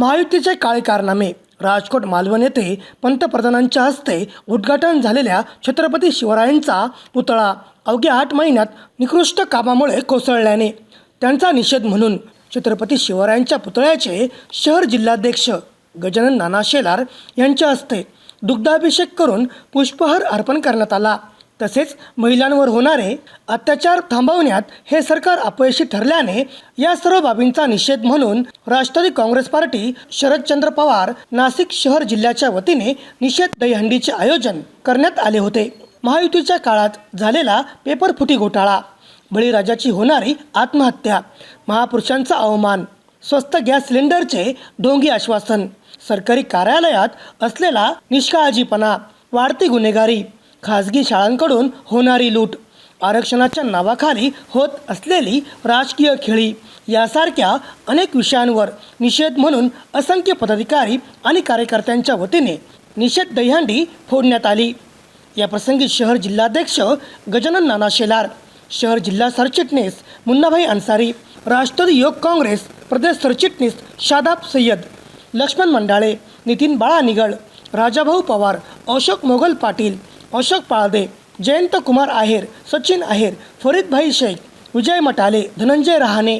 महायुतीचे काळे कारनामे. राजकोट मालवण येथे पंतप्रधानांच्या हस्ते उद्घाटन झालेल्या छत्रपती शिवरायांचा पुतळा अवघ्या आठ महिन्यात निकृष्ट कामामुळे कोसळल्याने त्यांचा निषेध म्हणून छत्रपती शिवरायांच्या पुतळ्याचे शहर जिल्हाध्यक्ष गजानन नाना शेलार यांच्या हस्ते दुग्धाभिषेक करून पुष्पहार अर्पण करण्यात आला. तसेच महिलांवर होणारे अत्याचार थांबवण्यात हे सरकार अपयशी ठरल्याने या सर्व बाबींचा निषेध म्हणून राष्ट्रवादी काँग्रेस पार्टी शरदचंद्र पवार नाशिक शहर जिल्ह्याच्या वतीने निषेध दहीहंडीचे आयोजन करण्यात आले होते. महायुतीच्या काळात झालेला पेपर फुटी घोटाळा बळीराजाची होणारी आत्महत्या महापुरुषांचा अवमान स्वस्त गॅस सिलेंडरचे ढोंगी आश्वासन सरकारी कार्यालयात असलेला निष्काळजीपणा वाढती गुन्हेगारी खाजगी शाळांकडून होणारी लूट. आरक्षणाच्या नावाखाली होत असलेली राजकीय खेळी यासारख्या अनेक विषयांवर निषेध म्हणून असंख्य पदाधिकारी आणि कार्यकर्त्यांच्या वतीने निषेध दहीहंडी फोडण्यात आली. या प्रसंगी शहर जिल्हाध्यक्ष गजानन नाना शेलार शहर जिल्हा सरचिटणीस मुन्नाभाई अन्सारी राष्ट्रवादी युवक काँग्रेस प्रदेश सरचिटणीस शादाब सय्यद लक्ष्मण मंडाळे नितीन बाळा निगड राजाभाऊ पवार अशोक मोगल पाटील अशोक पाळदे जयंत कुमार आहेर सचिन आहेर फरीदभाई शेख विजय मटाले धनंजय रहाणे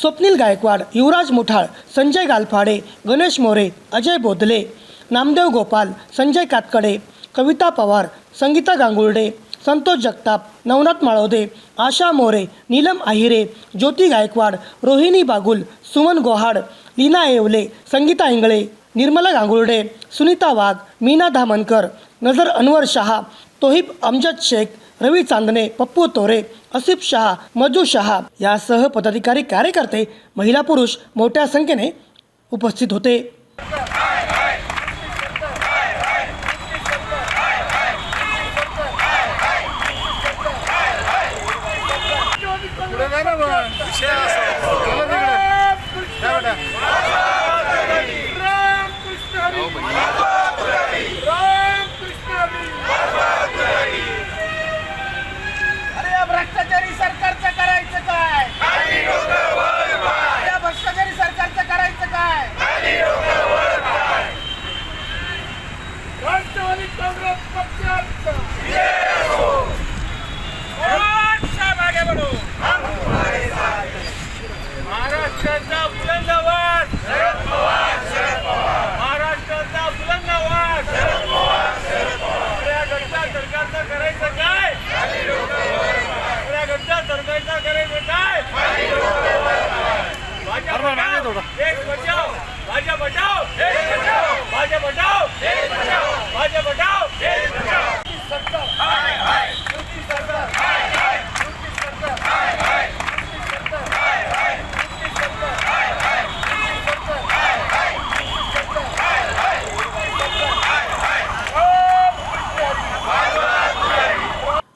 स्वप्नील गायकवाड युवराज मुठाळ संजय गालफाडे गणेश मोरे अजय बोधले नामदेव गोपाल संजय कातकडे कविता पवार संगीता गांगुर्डे संतोष जगताप नवनाथ माळोदे आशा मोरे नीलम आहिरे ज्योती गायकवाड रोहिणी बागुल सुमन गोहाड लीना येवले संगीता इंगळे निर्मला गांगुर्डे सुनीता वाघ मीना धामनकर नजर अनवर शहा तोहिब अमजद शेख रवी चांदणे पप्पू तोरे असिफ शहा मजू शहा यासह पदाधिकारी कार्यकर्ते महिला पुरुष मोठ्या संख्येने उपस्थित होते. Yeah.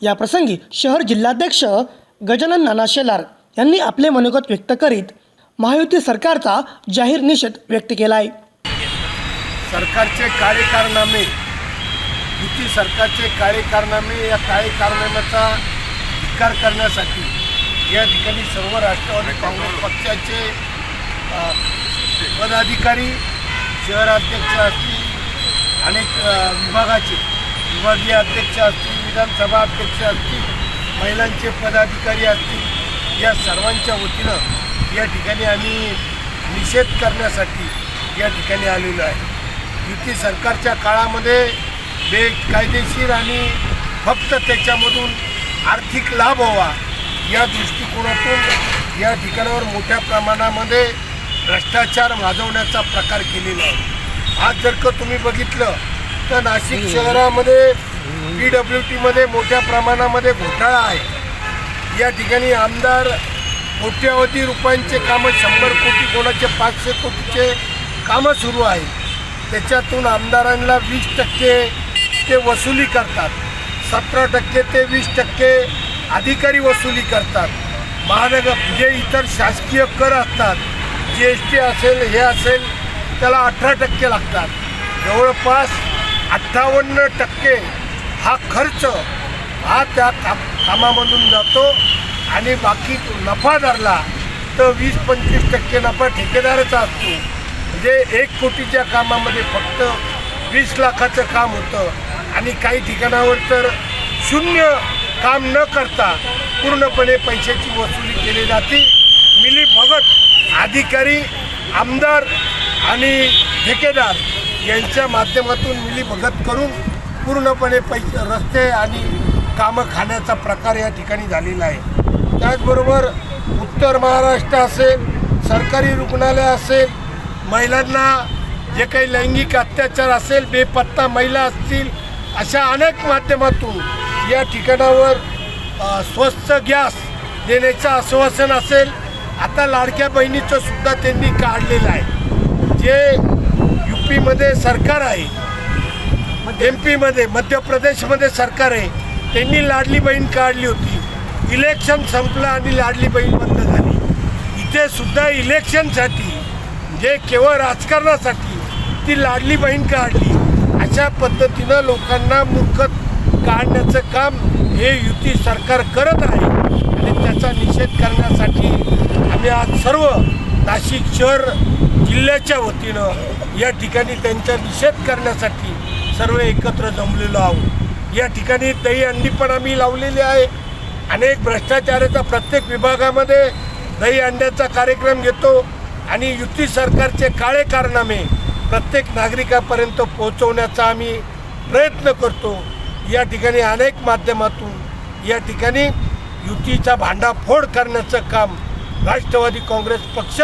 या प्रसंगी शहर जिल्हाध्यक्ष गजानन नाना शेलार यांनी आपले मनोगत व्यक्त करीत महायुती सरकारचा जाहीर निषेध व्यक्त केला आहे सरकारचे कार्यकारनामे युती सरकारचे कार्यकारनामे या कार्यकारनाम्याचा धिक्कार करण्यासाठी या ठिकाणी सर्व राष्ट्रवादी काँग्रेस पक्षाचे पदाधिकारी शहराध्यक्ष असतील अनेक विभागाचे विभागीय अध्यक्ष असतील विधानसभा अध्यक्ष असतील महिलांचे पदाधिकारी असतील या सर्वांच्या वतीनं या ठिकाणी आम्ही निषेध करण्यासाठी या ठिकाणी आलेलो आहे. युती सरकारच्या काळामध्ये बेकायदेशीर आणि फक्त त्याच्यामधून आर्थिक लाभ व्हावा या दृष्टिकोनातून या ठिकाणावर मोठ्या प्रमाणामध्ये भ्रष्टाचार माजवण्याचा प्रकार केलेला आहे. आज जर का तुम्ही बघितलं तर नाशिक शहरामध्ये पी डब्ल्यू टीमध्ये मोठ्या प्रमाणामध्ये घोटाळा आहे. या ठिकाणी आमदार कोट्यावधी रुपयांचे कामं शंभर कोटी कोणाचे पाचशे कोटीचे कामं सुरू आहेत. त्याच्यातून आमदारांना वीस टक्के ते वसुली करतात. सतरा टक्के ते वीस टक्के अधिकारी वसुली करतात. महानगर जे इतर शासकीय कर असतात जी एस टी असेल हे असेल त्याला अठरा टक्के लागतात. जवळपास अठ्ठावन्न टक्के हा खर्च हा त्या काम कामामधून जातो आणि बाकी नफा धरला तर वीस पंचवीस टक्के नफा ठेकेदाराचा असतो. म्हणजे जे एक कोटीच्या कामामध्ये फक्त वीस लाखाचं काम होतं आणि काही ठिकाणावर तर शून्य काम न करता पूर्णपणे पैशाची वसुली केली जाते. मिली भगत अधिकारी आमदार आणि ठेकेदार यांच्या माध्यमातून मिली भगत करून पूर्णपणे पैसे रस्ते आणि कामं खाण्याचा प्रकार या ठिकाणी झालेला आहे. त्याचबरोबर उत्तर महाराष्ट्र असेल सरकारी रुग्णालय असेल महिलांना जे काही लैंगिक अत्याचार असेल बेपत्ता महिला असतील अशा अनेक माध्यमातून या ठिकाणावर स्वस्त गॅस देण्याचं आश्वासन असेल आता लाडक्या बहिणीचं सुद्धा त्यांनी काढलेलं आहे. जे यू पीमध्ये सरकार आहे एम पीमध्ये मध्य प्रदेशमध्ये सरकार आहे त्यांनी लाडली बहीण काढली होती. इलेक्शन संपलं आणि लाडली बहीण बंद झाली. इथे सुद्धा इलेक्शनसाठी जे केवळ राजकारणासाठी ती लाडली बहीण काढली. अशा पद्धतीनं लोकांना मूर्खत काढण्याचं काम हे युती सरकार करत आहे. आणि त्याचा निषेध करण्यासाठी आम्ही आज सर्व नाशिक शहर जिल्ह्याच्या वतीनं या ठिकाणी त्यांचा निषेध करण्यासाठी सर्व एकत्र जमलेलो आहोत. या ठिकाणी दही अंडी पण आम्ही लावलेली आहे. अनेक भ्रष्टाचाराचा प्रत्येक विभागामध्ये दही अंड्याचा कार्यक्रम घेतो आणि युती सरकारचे काळे कारनामे प्रत्येक नागरिकापर्यंत पोहोचवण्याचा आम्ही प्रयत्न करतो. या ठिकाणी अनेक माध्यमातून या ठिकाणी युतीचा भांडाफोड करण्याचं काम राष्ट्रवादी काँग्रेस पक्ष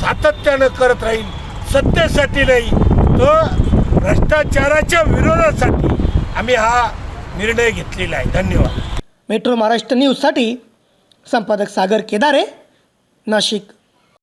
सातत्यानं करत राहील. सत्तेसाठी नाही तर भ्रष्टाचाराच्या विरोधासाठी आम्ही हा निर्णय घेतलेला आहे. धन्यवाद. मेट्रो महाराष्ट्र न्यूजसाठी संपादक सागर केदारे नाशिक.